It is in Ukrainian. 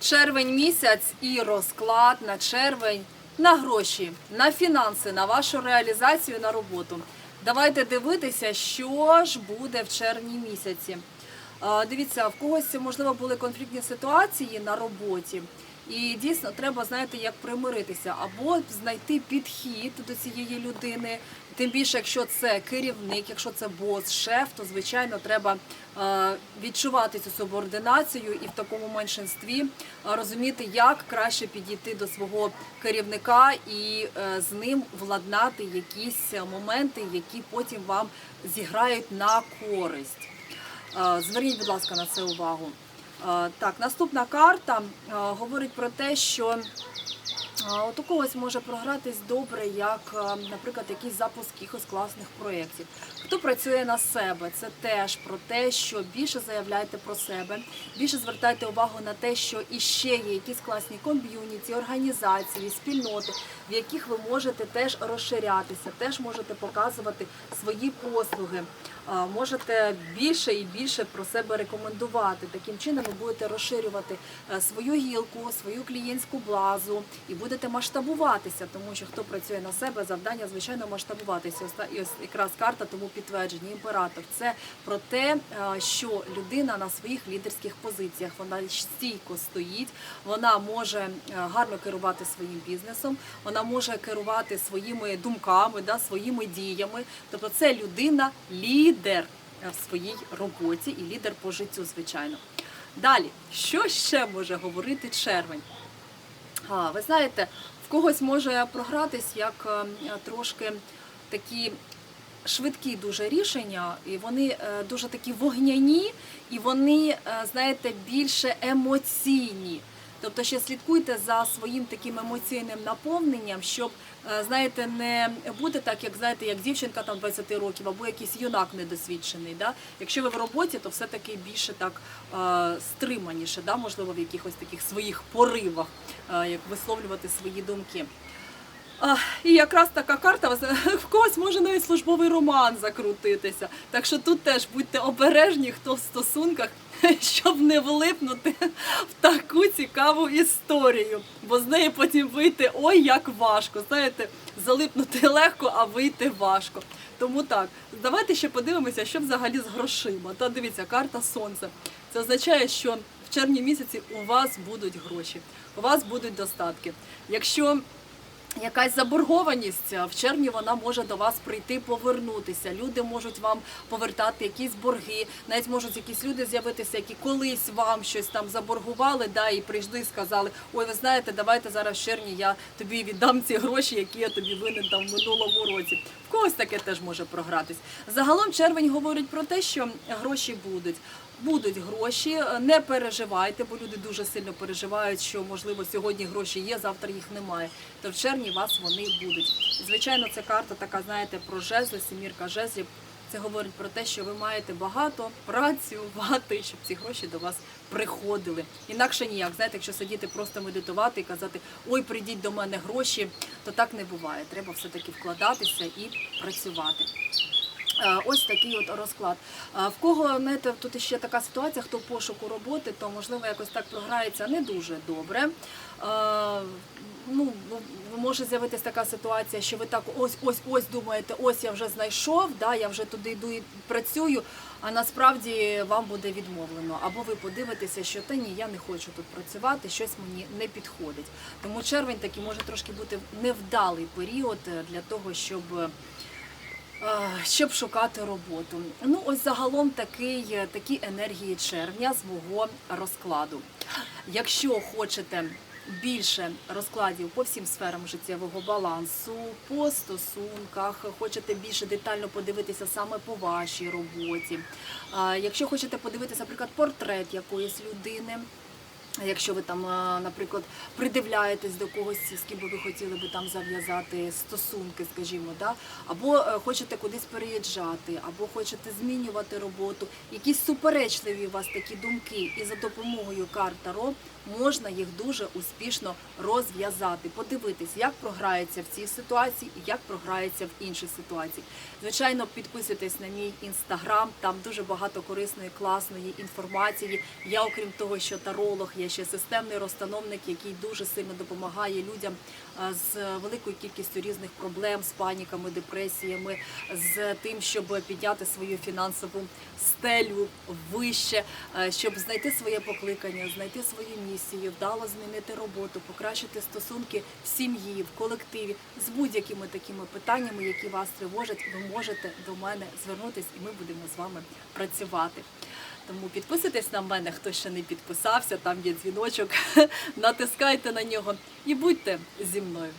Червень місяць і розклад на червень на гроші, на фінанси, на вашу реалізацію на роботу. Давайте дивитися, що ж буде в червні місяці. Дивіться, в когось можливо були конфліктні ситуації на роботі. І дійсно треба знаєте, як примиритися або знайти підхід до цієї людини. Тим більше, якщо це керівник, якщо це бос, шеф, то звичайно треба е, відчувати цю субординацію і в такому меншинстві е, розуміти, як краще підійти до свого керівника і е, з ним владнати якісь моменти, які потім вам зіграють на користь. Зверніть, будь ласка, на це увагу. Е, Так, наступна карта е, говорить про те, що от у когось може програтись добре, як, е, наприклад, якийсь запуск якихось класних проєктів. Хто працює на себе, це теж про те, що більше заявляйте про себе, більше звертайте увагу на те, що іще є якісь класні ком'юніті, організації, спільноти, в яких ви можете теж розширятися, теж можете показувати свої послуги. Можете більше і більше про себе рекомендувати. Таким чином ви будете розширювати е, свою гілку, свою клієнтську базу і будете масштабуватися, тому що хто працює на себе, завдання звичайно масштабуватися. І ось якраз карта тому підтвердження. Імператор це про те, е, що людина на своїх лідерських позиціях вона стійко стоїть, вона може е, гарно керувати своїм бізнесом, вона може керувати своїми думками, да, своїми діями. Тобто це людина лідер е, в своїй роботі і лідер по життю, звичайно. Далі, що ще може говорити червень? А, ви знаєте, в когось може програтись як е, трошки такі швидкі дуже рішення, і вони е, дуже такі вогняні, і вони, е, знаєте, більше емоційні. Тобто ще слідкуйте за своїм таким емоційним наповненням, щоб е, знаєте, не бути так, як знаєте, як дівчинка там 20 років або якийсь юнак недосвідчений. Да? Якщо ви в роботі, то все таки більше так е, стриманіше, да? можливо, в якихось таких своїх поривах, е, як висловлювати свої думки. А, і якраз така карта в когось може навіть службовий роман закрутитися. Так що тут теж будьте обережні, хто в стосунках, щоб не влипнути в таку цікаву історію. Бо з неї потім вийти ой як важко. Знаєте, залипнути легко, а вийти важко. Тому так, давайте ще подивимося, що взагалі з грошима. Та дивіться, карта сонця. Це означає, що в червні місяці у вас будуть гроші, у вас будуть достатки. Якщо якась заборгованість в червні вона може до вас прийти повернутися. Люди можуть вам повертати якісь борги. Навіть можуть якісь люди з'явитися, які колись вам щось там заборгували, да, і прийшли сказали: Ой, ви знаєте, давайте зараз в червні я тобі віддам ці гроші, які я тобі винен там в минулому році. В когось таке теж може програтись. Загалом червень говорить про те, що гроші будуть. Будуть гроші, не переживайте, бо люди дуже сильно переживають, що можливо сьогодні гроші є, завтра їх немає. То в червні вас вони будуть. Звичайно, це карта така, знаєте, про жезли, семірка жезлів. Це говорить про те, що ви маєте багато працювати, щоб ці гроші до вас приходили. Інакше ніяк. Знаєте, якщо сидіти просто медитувати і казати Ой, прийдіть до мене гроші, то так не буває. Треба все-таки вкладатися і працювати. Е, Ось такий от розклад. Е, В кого знаєте, тут ще така ситуація, хто пошуку роботи, то можливо якось так програється не дуже добре. Е, Ну, може з'явитися така ситуація, що ви так ось ось ось думаєте, ось я вже знайшов, да, я вже туди йду і працюю, а насправді вам буде відмовлено. Або ви подивитеся, що та ні, я не хочу тут працювати, щось мені не підходить. Тому червень такий може трошки бути невдалий період для того, щоб. е, щоб шукати роботу. Ну, ось загалом такий, такі енергії червня з мого розкладу. Якщо хочете більше розкладів по всім сферам життєвого балансу, по стосунках, хочете більше детально подивитися саме по вашій роботі. Якщо хочете подивитися, наприклад, портрет якоїсь людини. Якщо ви там, е, наприклад, придивляєтесь до когось, з ким би ви хотіли би там зав'язати стосунки, скажімо, да? або е, хочете кудись переїжджати, або хочете змінювати роботу, якісь суперечливі у вас такі думки, і за допомогою карт Таро можна їх дуже успішно розв'язати, подивитись, як програється в цій ситуації і як програється в іншій ситуації. Звичайно, підписуйтесь на мій інстаграм, там дуже багато корисної, класної інформації. Я, окрім того, що таролог, я Я ще системний розстановник, який дуже сильно допомагає людям е, з великою кількістю різних проблем, з паніками, депресіями, з тим, щоб підняти свою фінансову стелю вище, е, щоб знайти своє покликання, знайти свою місію, вдало змінити роботу, покращити стосунки в сім'ї, в колективі з будь-якими такими питаннями, які вас тривожать. Ви можете до мене звернутись, і ми будемо з вами працювати. Тому підписуйтесь на мене, хто ще не підписався, там є дзвіночок, натискайте на нього і будьте зі мною.